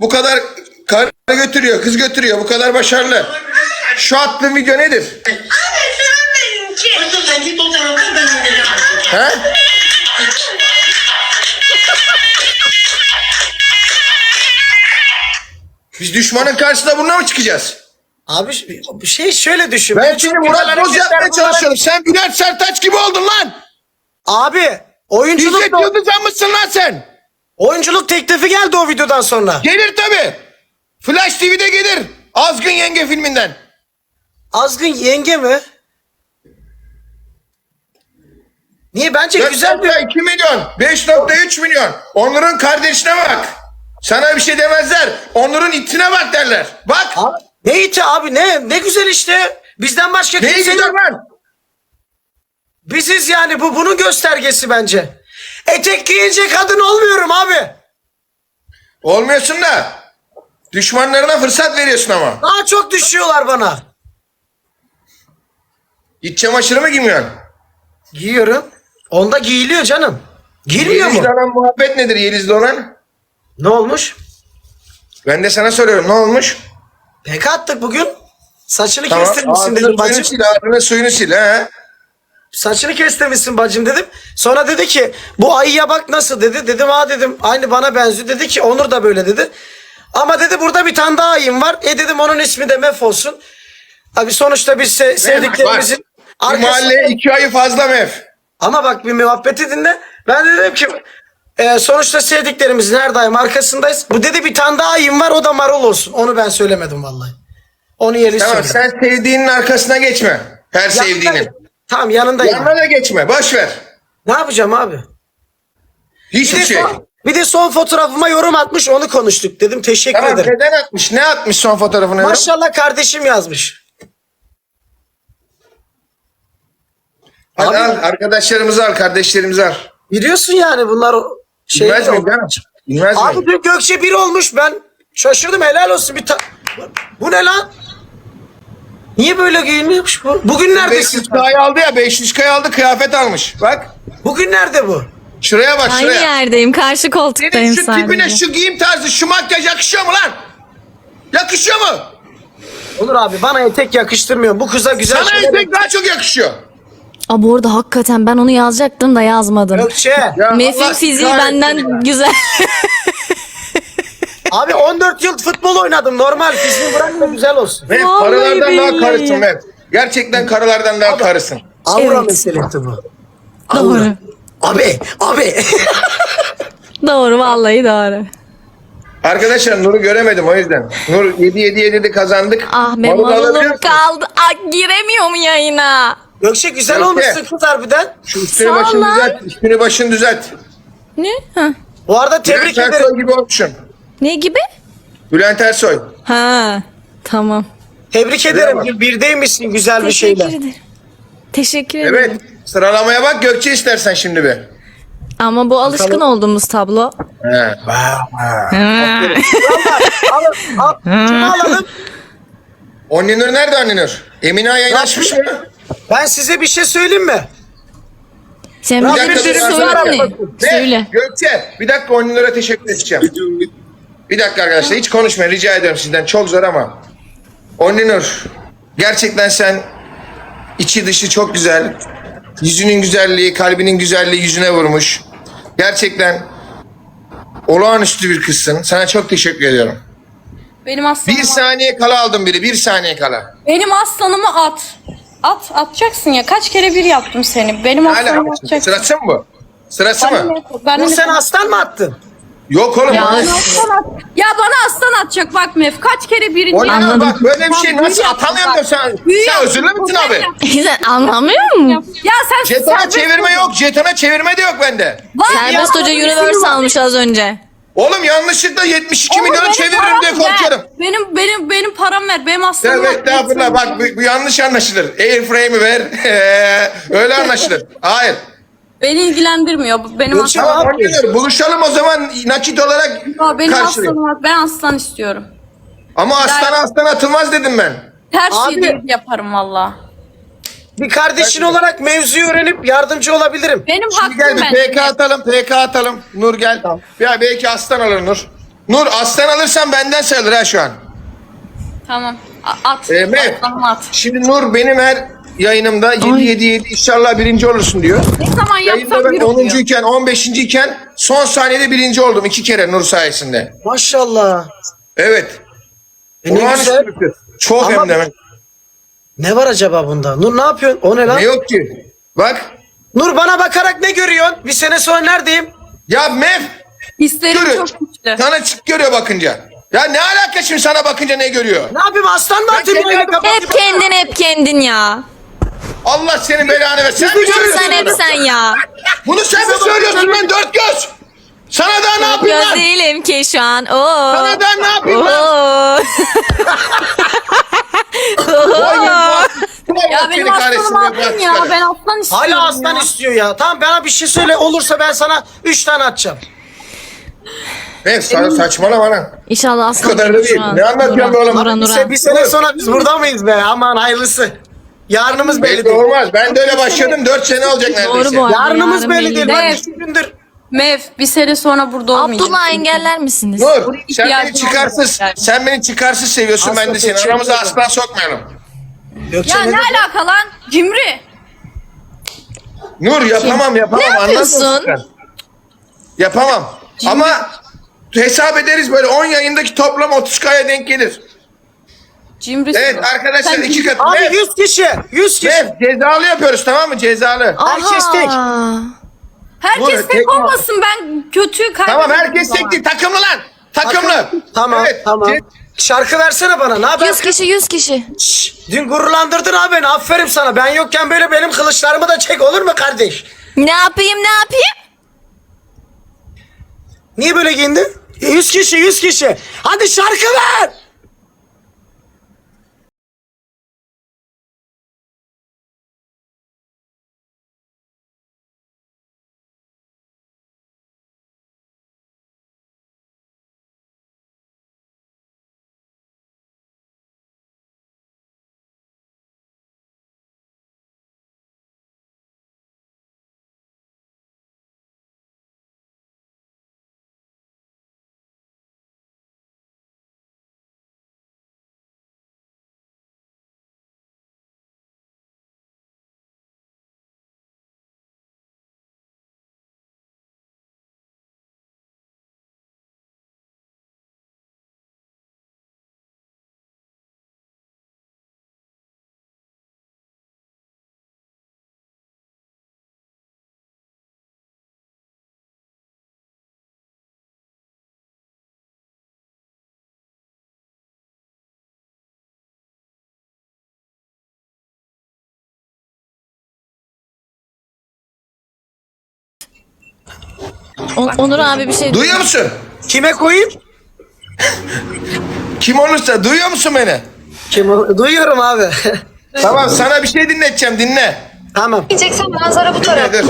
Bu kadar karı götürüyor, kız götürüyor. Bu kadar başarılı. Şu attığın video nedir? He? Biz düşmanın karşısına bununla mı çıkacağız? Abi şey şöyle düşün. Ben şimdi Murat Boz yapmaya çalışıyorum. Sen Bülent Sertaç gibi oldun lan. Abi oyunculuk İzzet Yıldızan mısın lan sen? Oyunculuk teklifi geldi o videodan sonra. Gelir tabi. Flash TV'de gelir. Azgın Yenge filminden. Azgın yenge mi? Niye bence güzel bir 4.2 milyon. 5.3 milyon. Onur'un kardeşine bak. Sana bir şey demezler. Onur'un itine bak derler. Bak. Abi, ne iti abi ne ne güzel işte. Bizden başka Ne kimse güzel yok. lan. Biziz yani bu bunun göstergesi bence. Etek giyince kadın olmuyorum abi. Olmuyorsun da. Düşmanlarına fırsat veriyorsun ama. Daha çok düşüyorlar bana. İç çamaşırı mı giymiyorsun? Giyiyorum. Onda giyiliyor canım. Girmiyor mu? Yeliz'le olan muhabbet nedir Yeliz'le olan? Ne olmuş? Ben de sana soruyorum ne olmuş? Pek attık bugün. Saçını kestirmişsin dedim suyunu bacım. sil, ağzının suyunu sil ha. Saçını kestirmişsin bacım dedim. Sonra dedi ki bu ayıya bak nasıl dedi. Dedim ha dedim aynı bana benziyor. Dedi ki Onur da böyle dedi. Ama dedi burada bir tane daha ayım var. E dedim onun ismi de Mef olsun. Abi sonuçta biz se- sevdiklerimizin arkasında... mahalleye iki ayı fazla mef. Ama bak bir muhabbeti dinle. Ben de dedim ki e, sonuçta sevdiklerimizin her daim arkasındayız. Bu dedi bir tane daha ayım var o da marul olsun. Onu ben söylemedim vallahi. Onu yeri Tamam söyledim. sen sevdiğinin arkasına geçme. Her sevdiğinin. Tamam yanındayım. Yanına da geçme. Boş ver. Ne yapacağım abi? Bir Hiçbir de, şey. son, bir de son fotoğrafıma yorum atmış onu konuştuk. Dedim teşekkür Tamam ederim. neden atmış? Ne atmış son fotoğrafını? Maşallah kardeşim yazmış. Hadi Abi- al arkadaşlarımızı al, kardeşlerimizi al. Biliyorsun yani bunlar o şey. Bilmez miyim canım? Bilmez Abi miyim? dün Gökçe bir olmuş ben şaşırdım helal olsun bir ta- Bu ne lan? Niye böyle giyinmiş bu? Bugün neredesin? 500K'yı aldı ya 500K'yı aldı kıyafet almış. Bak Bugün nerede bu? şuraya bak Aynı şuraya. yerdeyim. Karşı koltuktayım Senin şu tipine sadece. şu giyim tarzı şu makyaj yakışıyor mu lan? Yakışıyor mu? Olur abi bana etek yakıştırmıyor. Bu kıza güzel Sana şeyler- etek daha çok yakışıyor. Aa, bu arada hakikaten ben onu yazacaktım da yazmadım. Gökçe. Ya Mef'in Allah fiziği kahretsin benden güzel. Abi 14 yıl futbol oynadım. Normal fiziği bırak da güzel olsun. Mef Vallahi karılardan daha billahi. karısın Mef. Gerçekten karılardan daha karısın. Aura Evet. meselesi bu. Doğru. Abi, abi. Doğru vallahi doğru. Arkadaşlar Nur'u göremedim o yüzden. Nur 7 7 7'de kazandık. Ah alabiliyor marulum musun? kaldı. Ah giremiyorum yayına. Gökçe güzel Gökçe. olmuşsun kız harbiden. Şu üstünü Sağ ol başını lan. düzelt. Üstünü başını düzelt. Ne? Ha. Bu arada tebrik Bülent Ersoy ederim. gibi olmuşsun. Ne gibi? Bülent Ersoy. Ha. Tamam. Tebrik ederim. Bir birdeymişsin güzel bir Teşekkür şeyle. ederim. Teşekkür ederim. Evet. Sıralamaya bak Gökçe istersen şimdi bir. Ama bu alışkın olduğumuz tablo. He. Alın, al, kimi alalım? Onlinur nerede Onlinur? Emine yayın açmış mı? Ben size bir şey söyleyeyim mi? Sen bir bir şey sürü söyle var mi? ama- Ne? Söyle. Gökçe bir dakika Onlinur'a teşekkür edeceğim. Bir dakika arkadaşlar hiç konuşmayın rica ediyorum sizden çok zor ama. Onlinur gerçekten sen içi dışı çok güzel. Yüzünün güzelliği, kalbinin güzelliği yüzüne vurmuş. Gerçekten olağanüstü bir kızsın. Sana çok teşekkür ediyorum. Benim aslanım. Bir saniye kala aldım biri. Bir saniye kala. Benim aslanımı at. At atacaksın ya. Kaç kere bir yaptım seni. Benim aslanımı atacaksın. Sırası mı bu? Sırası Ben mı? ben Bu sen aslan mı attın? Yok oğlum. Ya, bana- aslan at. Ya bana aslan atacak bak Mef. Kaç kere birinci O ne ya? Anladım. bak böyle bir şey nasıl büyü atamıyorum da yaptın sen. Sen özürlü müsün abi? Sen anlamıyor musun? Ya sen Jetona çevirme yok. Jetona çevirme de yok bende. Var Serbest Hoca Universe almış az önce. Oğlum yanlışlıkla 72 Oğlum, milyonu çeviririm diye ver. korkuyorum. Benim benim benim param ver. Benim aslanım Evet estağfurullah bak bu, bu yanlış anlaşılır. Airframe'i ver. Öyle anlaşılır. Hayır. Beni ilgilendirmiyor. Benim Gökçe aslanım. Tamam Onlinur, buluşalım o zaman nakit olarak Ya, benim aslanım. Ben aslan istiyorum. Ama aslan aslan atılmaz dedim ben. Her Abi. şeyi de yaparım valla. Bir kardeşin olarak mevzuyu öğrenip yardımcı olabilirim. Benim Şimdi gel hakkım bir ben. PK atalım, PK atalım. Nur gel. Ya belki aslan alır Nur. Nur aslan alırsan benden sayılır ha şu an. Tamam. A- at. Ee. Aslanım at. Şimdi Nur benim her yayınımda 7 Ay. 7 7 inşallah birinci olursun diyor. Ne zaman Yayında yapsam ben bir 10. oluyor. iken 15. iken son saniyede birinci oldum iki kere Nur sayesinde. Maşallah. Evet. E ne Olağanüstü güzel. bir kız. Çok Ama- hem de. Ne var acaba bunda? Nur ne yapıyorsun? O ne lan? Ne yok ki? Bak. Nur bana bakarak ne görüyorsun? Bir sene sonra neredeyim? Ya Mev Hislerim görüyor. çok güçlü. Sana çık görüyor bakınca. Ya ne alaka şimdi sana bakınca ne görüyor? Ne yapayım aslan mı atayım kapatayım? Hep kendin hep kendin ya. Allah senin belanı ver. Sen mi söylüyorsun sen hep bunu? sen ya. Bunu sen mi söylüyorsun lan dört göz? Sana daha ne yapayım Göz lan? değilim ki şu an. Oo. Sana daha ne yapayım lan? Oo. Vay be, vay. Ya benim seni kahretsin bırak ya. Ben aslan istiyorum Hala aslan ya. istiyor ya. Tamam bana bir şey söyle olursa ben sana 3 tane atacağım. Mev sana saçmalama lan. İnşallah aslan Bu kadar da değil. Ne anlatıyorsun be oğlum? Nura, Bir, se- bir sene sonra biz burada mıyız be? Aman hayırlısı. Yarınımız belli Belli değil. olmaz. Ben de öyle başladım. Dört sene olacak neredeyse. Doğru bu arada. Yarınımız yarın belli değil. belli Bak iki gündür. Mev bir sene sonra burada olmayacak. Abdullah engeller misiniz? Nur sen ihtiyacım beni çıkarsız, olmaz. sen beni çıkarsız seviyorsun ben de seni. Aslan Aramıza çok aslan sokmayalım. Gökçe Ya ne ne dedi? alaka lan? Cimri. Nur yapamam yapamam. Ne anlamıyorsun yapıyorsun? sen. Yapamam. Ama hesap ederiz böyle 10 yayındaki toplam 30K'ya denk gelir. Cimri. Evet arkadaşlar Sen iki katı. Abi Mev, 100 kişi. 100 kişi. Mev, cezalı yapıyoruz tamam mı? Cezalı. Herkes tek. Herkes tek tek- olmasın ben kötüyü kaybederim. Tamam herkes o zaman. tek değil. Takımlı lan. Takımlı. Tamam Evet, tamam. ce- Şarkı versene bana. Ne haber? 100 kişi 100 kişi. Şşş, Dün gururlandırdın abi beni. Aferin sana. Ben yokken böyle benim kılıçlarımı da çek olur mu kardeş? Ne yapayım ne yapayım? Niye böyle giyindin? 100 kişi 100 kişi. Hadi şarkı ver. O- Onur abi bir şey. Duyuyor musun? Kime koyayım? Kim olursa duyuyor musun beni? Kim? Duyuyorum abi. Tamam sana bir şey dinleteceğim dinle. tamam. Gideceksen manzara bu taraf. Dur.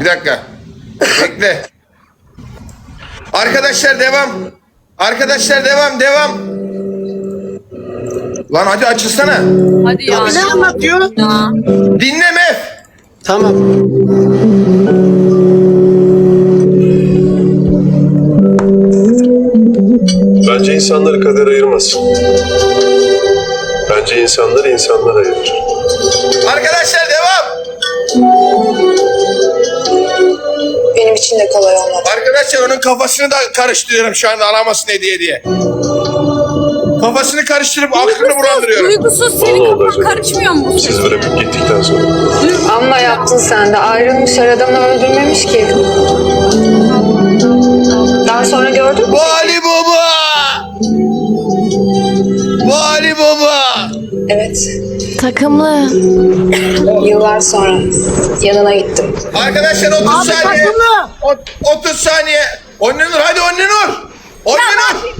Bir dakika. Bekle. Arkadaşlar devam. Arkadaşlar devam devam. Lan hadi açılsana. Hadi ya. Ne anlatıyor? Dinle Mef. Tamam. İnsanları kader ayırmaz. Bence insanları insanlar ayırır. Arkadaşlar devam. Benim için de kolay olmadı. Arkadaşlar onun kafasını da karıştırıyorum şu anda alamasın hediye diye. Kafasını karıştırıp aklını bulandırıyorum. Duygusuz senin kafan karışmıyor mu bu Siz ses? bırakıp gittikten sonra. Amma yaptın sen de. Ayrılmış adamı öldürmemiş ki. Daha sonra gördün mü? Vali Baba! Evet. Takımlı. Yıllar sonra yanına gittim. Arkadaşlar 30 Abi saniye. takımlı. Ot- 30 saniye. Onnenur hadi Onnenur. Onnenur.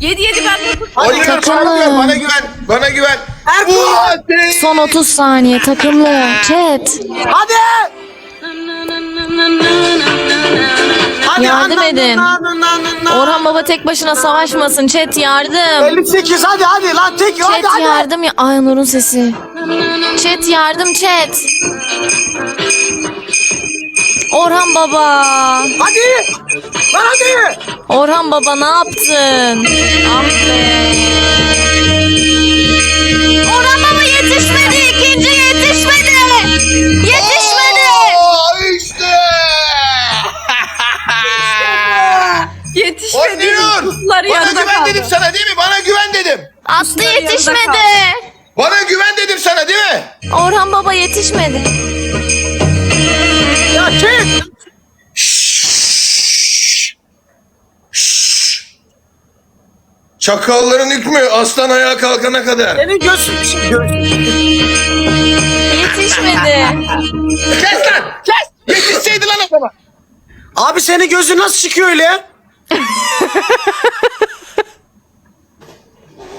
7 7 ben Onnenur bana takımlı. güven, bana güven. Bana güven. Ertuğrul. Fatih! Son 30 saniye takımlı. Chat. Hadi. Hadi Yardım anla- edin. na- na- na- Orhan Baba tek başına savaşmasın. Chat yardım. 58 hadi hadi lan tek hadi Chat hadi. yardım ya. Ay Nur'un sesi. Chat yardım chat. Orhan baba. Hadi. Lan hadi. Orhan baba ne yaptın? Ah be. Orhan baba yetişmedi. ikinci yetişmedi. Yetişmedi. Kutuları Bana yarıda güven kaldı. dedim sana değil mi? Bana güven dedim. Aslı yetişmedi. Bana güven dedim sana değil mi? Orhan baba yetişmedi. Ya çık. Çakalların hükmü aslan ayağa kalkana kadar. Senin gözün. Göz. Yetişmedi. Kes lan! Kes! Yetişseydi lan o zaman. Abi senin gözün nasıl çıkıyor öyle ya?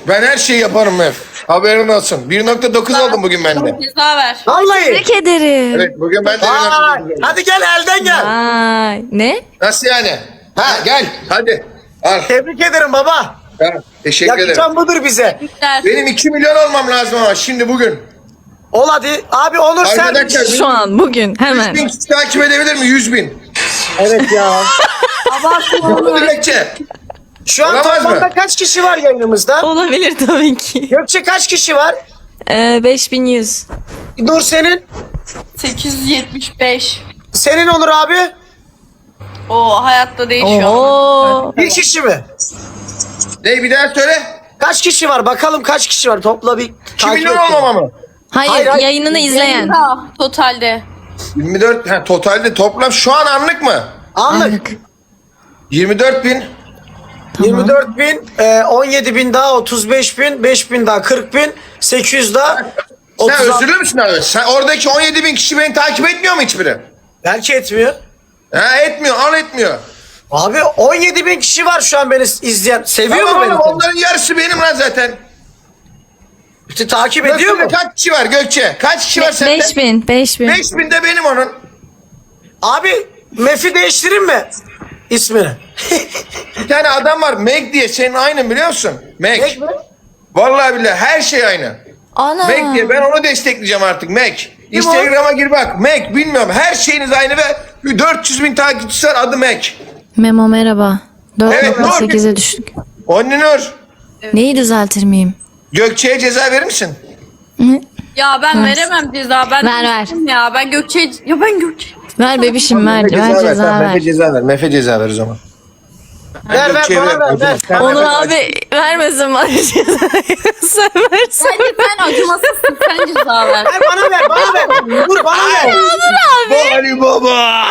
Ben her şeyi yaparım Mef. Haberin olsun. 1.9 oldum bugün bende. Ceza ver. Vallahi. Tebrik ederim. Evet bugün ben de Vay. 1.9 Hadi gel elden gel. Ay, ne? Nasıl yani? Ha gel hadi. Al. Tebrik ederim baba. Ha, teşekkür ederim. Yakışan budur bize. Benim 2 milyon olmam lazım ama şimdi bugün. Ol hadi. Abi Onur sen. Arkadaşlar Şu an bugün hemen. 100 bin kişi takip edebilir mi? 100 bin. Evet ya. Bu dilekçe. Şu an Olamaz toplamda mı? kaç kişi var yayınımızda? Olabilir tabii ki. Gökçe kaç kişi var? Ee, 5100. Dur senin. 875. Senin Onur abi. O hayatta değişiyor. Oo. Bir kişi mi? Ne bir daha söyle. Kaç kişi var? Bakalım kaç kişi var? Topla bir 2 takip milyon et. olmama mı? Hayır, Hayır, hayır. yayınını izleyen. Ha, totalde. 24 ha, totalde toplam şu an anlık mı? Anlık. Anlık. 24 bin. 24 bin, e, 17 bin daha 35 bin, 5 bin daha 40 bin, 800 daha Sen 36. özürlü müsün abi? Sen oradaki 17 bin kişi beni takip etmiyor mu hiçbiri? Belki etmiyor. Ha etmiyor, al etmiyor. Abi 17 bin kişi var şu an beni izleyen. Seviyor Tamam mu beni? oğlum, onların yarısı benim lan zaten. İşte takip ediyor Gökçe'de mu? Kaç kişi var Gökçe? Kaç kişi var sende? 5000, 5000. 5 bin de benim onun. Abi Mef'i değiştireyim mi? İsmini. Bir tane adam var Meg diye senin aynın biliyor musun? Meg. Meg mi? Vallahi billahi her şey aynı. Ana. Meg diye ben onu destekleyeceğim artık Meg. Instagram'a gir bak Meg bilmiyorum her şeyiniz aynı ve 400 bin takipçisi var adı Meg. Memo merhaba. Evet, ne 4.8'e düştük. Onlinur Neyi düzeltir miyim? Gökçe'ye ceza verir misin? Hı? Ya ben Ver. veremem ceza. Ben Ver, ver. Ya ben Gökçe ya ben Gökçe. Ver bebişim ver, ver ceza tamam, ver. Mefe ceza ver. Mefe ceza ver o zaman. Ver ver bana ver ver. Onur abi vermesin bana cezayı. Sen versen. Bence sen acımasızsın. Sen ceza ver. Ver bana ver bana ver. Dur bana ver. Bu Ali Baba.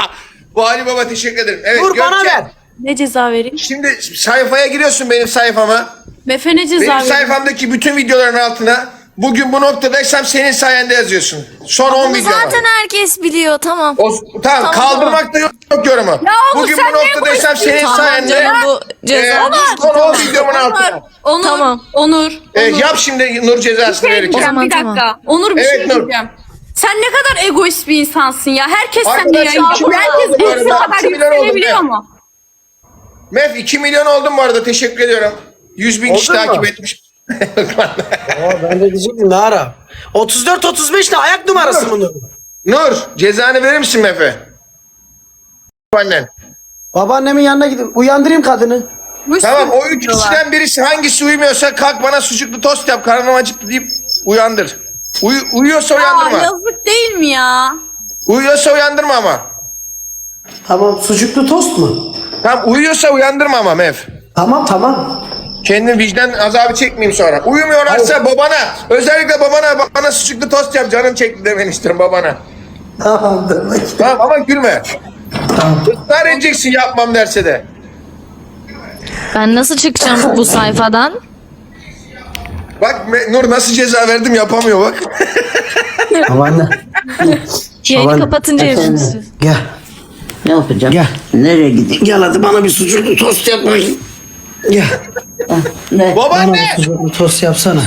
Bu Ali Baba teşekkür ederim. Evet, Dur bana ver. Ne ceza vereyim? Şimdi sayfaya giriyorsun benim sayfama. Mefe ne ceza Benim vereyim? sayfamdaki bütün videoların altına bugün bu noktadaysam senin sayende yazıyorsun. Son 10 Bunu video var. zaten herkes biliyor tamam. O, tamam, Tamam, kaldırmak da yok, yok yorumu. Ya oğlum bugün sen bu niye noktadaysam bu senin Tamam sayende canım bu e, ceza değil. son 10 videomun altına. Onur, Tamam. Onur. E, Onur. yap şimdi Nur cezasını şey verirken. diyeceğim, zaman bir dakika. tamam. Onur bir Evet, şey Nur. diyeceğim. Sen ne kadar egoist bir insansın ya. Herkes sende Arkadaşlar, açıyor. Herkes bu arada bu kadar iki milyon yükselebiliyor mu? Mef 2 milyon oldum bu arada teşekkür ediyorum. 100 bin kişi Oldun mu? takip etmiş. Aa, ben de diyecektim ne ara. 34 35 ne ayak numarası bunun? Nur cezanı verir misin Mefe? Annen. Babaannemin yanına gidin. Uyandırayım kadını. Bu Tamam o üç kişiden birisi hangisi uyumuyorsa kalk bana sucuklu tost yap karnım acıktı deyip uyandır. Uy uyuyorsa Aa, uyandırma. yazık değil mi ya? Uyuyorsa uyandırma ama. Tamam sucuklu tost mu? Tamam uyuyorsa uyandırma ama Mev. Tamam tamam. Kendim vicdan azabı çekmeyeyim sonra. Uyumuyorlarsa babana, özellikle babana bana sucuklu tost yap canım çekti demeni istiyorum babana. Tamam demek. Tamam ama gülme. Tamam. Israr edeceksin yapmam derse de. Ben nasıl çıkacağım bu sayfadan? Bak Nur nasıl ceza verdim yapamıyor bak. Babaanne. Yayını kapatınca yazıyorsunuz. Gel. Ne yapacağım? Gel. Nereye gideyim? Gel hadi bana bir sucuklu tost yap Gel. Ne? Bana Babaanne bir sucuklu tost yapsana.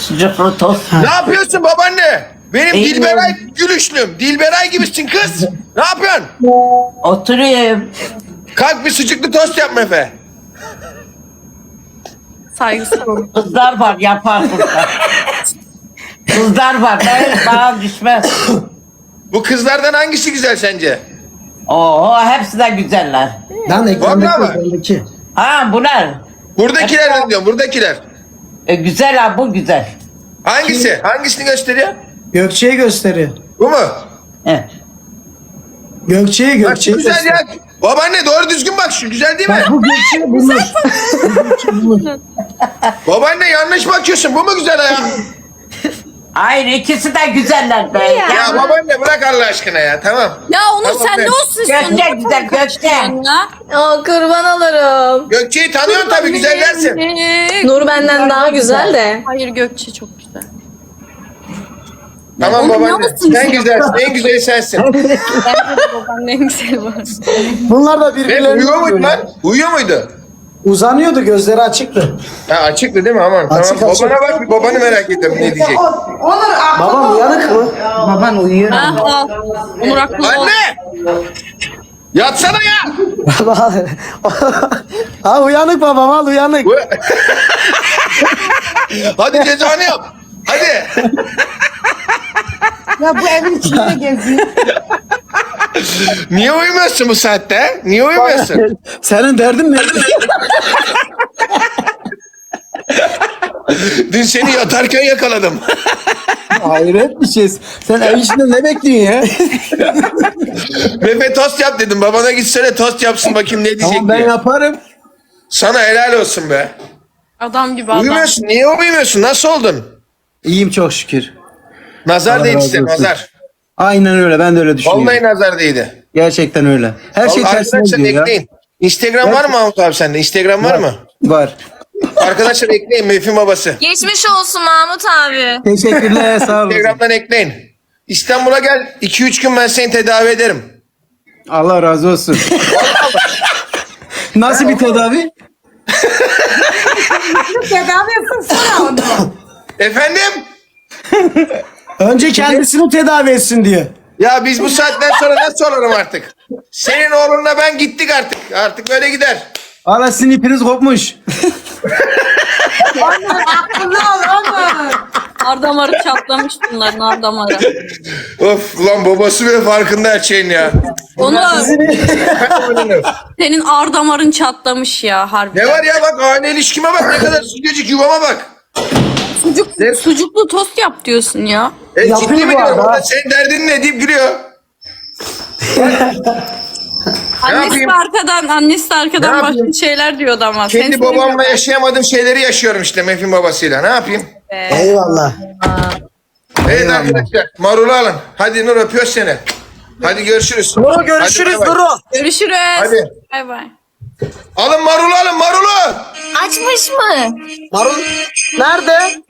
Sıcaklı tost. ne yapıyorsun babaanne? Benim İyi Dilberay gülüşlüm. Dilberay gibisin kız. Ne yapıyorsun? Oturayım. Kalk bir sucuklu tost yap Mefe. Saygısız olun. Kızlar var yapar kızlar. kızlar var. Ben bana düşmez. Bu kızlardan hangisi güzel sence? Oo hepsi de güzeller. Lan ekrandaki Vallahi mi? ekrandaki. Ha bunlar. Buradakiler diyorum buradakiler. E, güzel ha bu güzel. Hangisi? Hangisini gösteriyor? Gökçe'yi gösteriyor. Bu mu? He. Gökçe'yi Bak şu Gökçe'yi güzel gösteriyor. ya. Babaanne doğru düzgün bak şu güzel değil mi? Bak bu Gökçe bunlar. Babaanne yanlış bakıyorsun. Bu mu güzel ya? Hayır ikisi de güzeller be. Ya babaanne bırak Allah aşkına ya. Tamam. Ya Onur Tamam sen be. ne olsun istiyorsun? Gökçe güzel Gökçe. Ya. Aa, kurban olurum. Gökçe'yi tanıyorsun tabii güzel dersin. Nur benden daha güzel de. Hayır Gökçe çok güzel. Tamam Oğlum, ne babaanne. Sen sen? güzelsin. En güzeli sensin. Bence de babanın en güzeli var. Bunlar da Ve birbirlerine uyuyor muydu lan? Uyuyor muydu? Uzanıyordu gözleri açıktı. Ha açıktı değil mi? Aman Açık, tamam. açık. Babana bak bir babanı merak ettim ne diyecek. Babam uyanık mı? Baban uyuyor. Ha, al. Onur ol. Anne! Yatsana ya! ha uyanık babam al uyanık. Bu- Hadi cezanı yap. Hadi. Ya bu evin içinde geziyor. Niye uyumuyorsun bu saatte? Niye uyumuyorsun? Senin derdin ne? Dün seni yatarken yakaladım. Hayret bir şey. Sen ev içinde ne bekliyorsun ya? Mefe tost yap dedim. Babana gitsene tost yapsın bakayım ne diyecek tamam ben diye. yaparım. Sana helal olsun be. Adam gibi adam. Uyumuyorsun. Niye uyumuyorsun? Nasıl oldun? İyiyim çok şükür. Nazar Allah değdi razı işte olsun. nazar. Aynen öyle ben de öyle düşünüyorum. Vallahi nazar değdi. Gerçekten öyle. Her şey Vallahi tersine arkadaşlar gidiyor ya. ekleyin. Instagram var mı Mahmut abi sende? Instagram var mı? Var. Arkadaşlar ekleyin Mefin babası. Geçmiş olsun Mahmut abi. Teşekkürler sağ olun. Instagram'dan ekleyin. İstanbul'a gel. 2-3 gün ben seni tedavi ederim. Allah razı olsun. Nasıl bir tedavi? Efendim? Önce kendisini tedavi etsin diyor. Ya biz bu saatten sonra nasıl olalım artık? Senin oğlunla ben gittik artık. Artık böyle gider. Valla sizin ipiniz kopmuş. Ardamarı çatlamış bunların ardamarı. Of ulan babası bile farkında her şeyin ya. Onur senin ardamarın çatlamış ya harbi. ne var ya bak aile ilişkime bak ne kadar sıcacık yuvama bak. Sucuk, sucuklu tost yap diyorsun ya. E, Yapıyor ciddi mi bu diyorum? arada. Senin derdin ne deyip gülüyor. Annesi yapayım? de arkadan, annesi de arkadan Ne başka yapayım? şeyler diyordu ama. Kendi Seni babamla sevmiyorum. yaşayamadığım şeyleri yaşıyorum işte Mefin babasıyla. Ne yapayım? Eyvallah. Evet arkadaşlar marulu alın. Hadi Nur öpüyor seni. Hadi görüşürüz. Nuru görüşürüz bay bay. Nuru. Görüşürüz. Hadi. Bay bay. Alın marulu alın marulu. Açmış mı? Marul nerede?